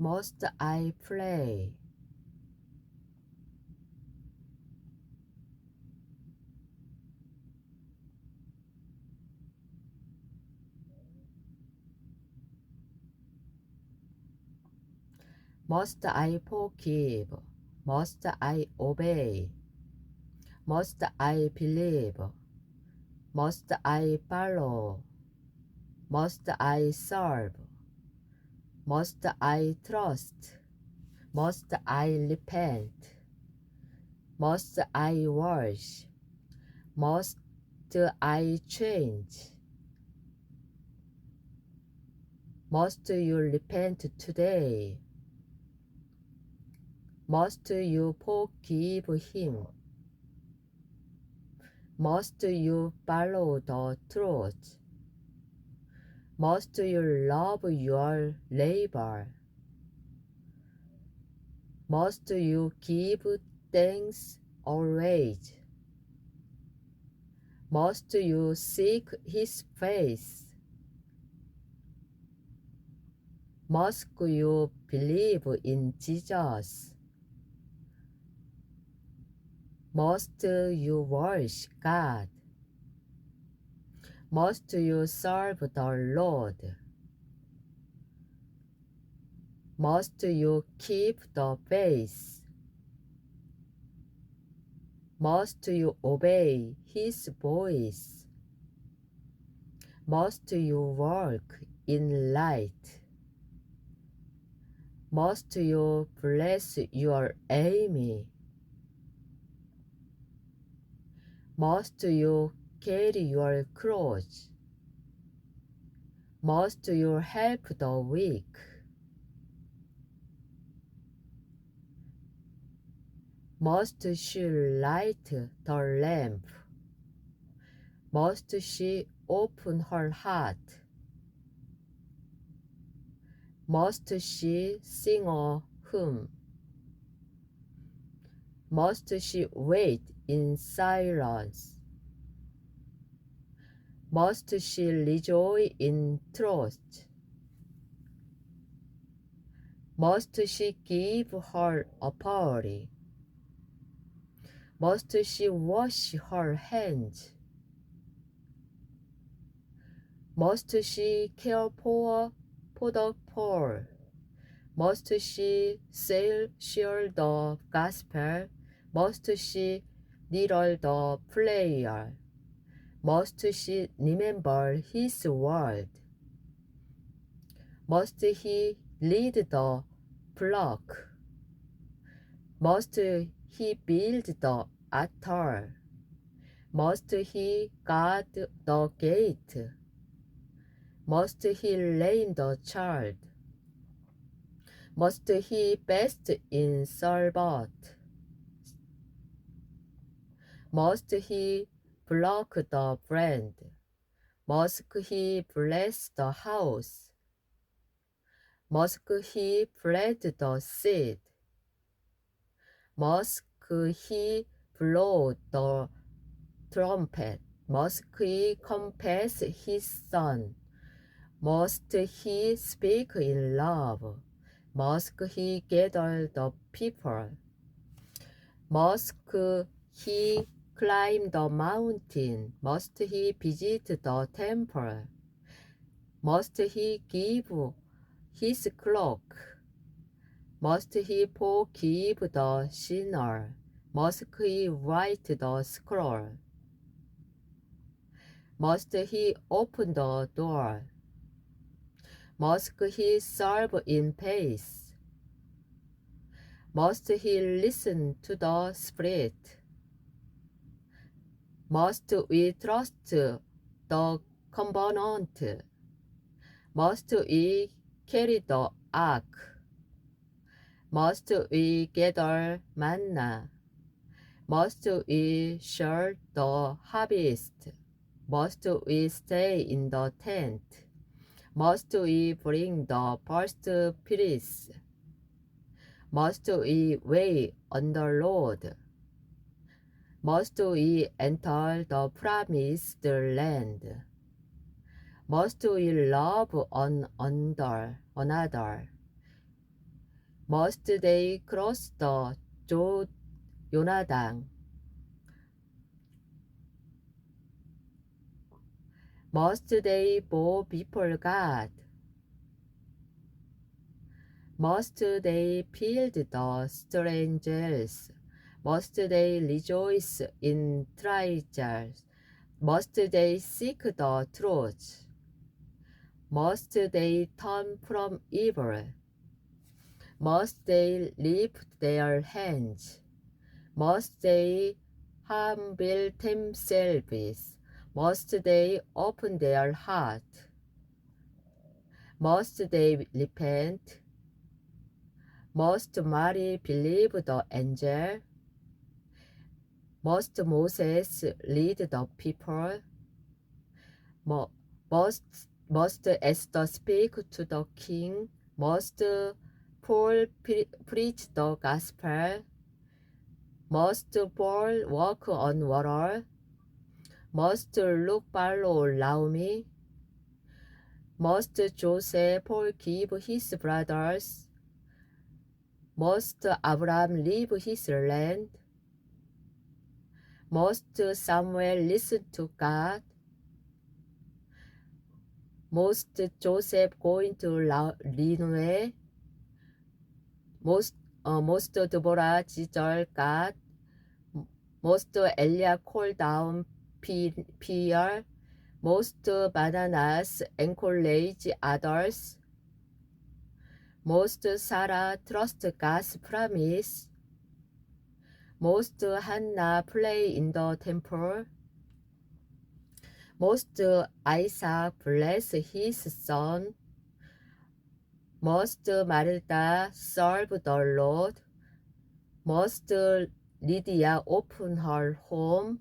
must I play? Must I forgive? Must I obey? Must I believe? Must I follow? Must I serve? Must I trust? Must I repent? Must I wash? Must I change? Must you repent today? Must you forgive him? Must you follow the truth? Must you love your neighbor? Must you give thanks always? Must you seek his face? Must you believe in Jesus? Must you worship God? Must you serve the Lord? Must you keep the faith? Must you obey his voice? Must you walk in light? Must you bless your enemy? Must you carry your cross? Must you help the weak? Must she light the lamp? Must she open her heart? Must she sing a hymn? Must she wait in silence? Must she rejoice in trust? Must she give her a party? Must she wash her hands? Must she care for, for the poor? Must she sell share the gospel? Must she needle the player? Must she remember his word? Must he lead the flock? Must he build the altar? Must he guard the gate? Must he name the child? Must he best in Sabbath? Must he block the brand? Must he bless the house? Must he plant the seed? Must he blow the trumpet? Must he compass his son? Must he speak in love? Must he gather the people? Must he climb the mountain? Must he visit the temple? Must he give his cloak? Must he forgive the sinner? Must he write the scroll? Must he open the door? Must he serve in peace? Must he listen to the Spirit? Must we trust the covenant? Must we carry the ark? Must we gather manna? Must we share the harvest? Must we stay in the tent? Must we bring the first fruits? Must we wait on the Lord? Must we enter the promised land? Must we love one another? another? Must they cross the 조, 요나당? Must they bow before God? Must they field the strangers? Must they rejoice in trials? Must they seek the truth? Must they turn from evil? Must they lift their hands? Must they humble themselves? Must they open their heart? Must they repent? Must Mary believe the angel? Must Moses lead the people? Must, must Esther speak to the king? Must Paul pre preach the gospel? Must Paul walk on water? Must Luke follow Naomi? Must Joseph forgive his brothers? Must Abraham leave his land? Must Samuel listen to God? Must Joseph go into Nineveh? Most, uh, most Deborah 지절 God? Most Elia call down fear? Most bananas encourage others? Most Sarah trust God's promise? Most Hannah play in the temple. Most Isaac bless his son. Most Martha serve the Lord. Most Lydia open her home.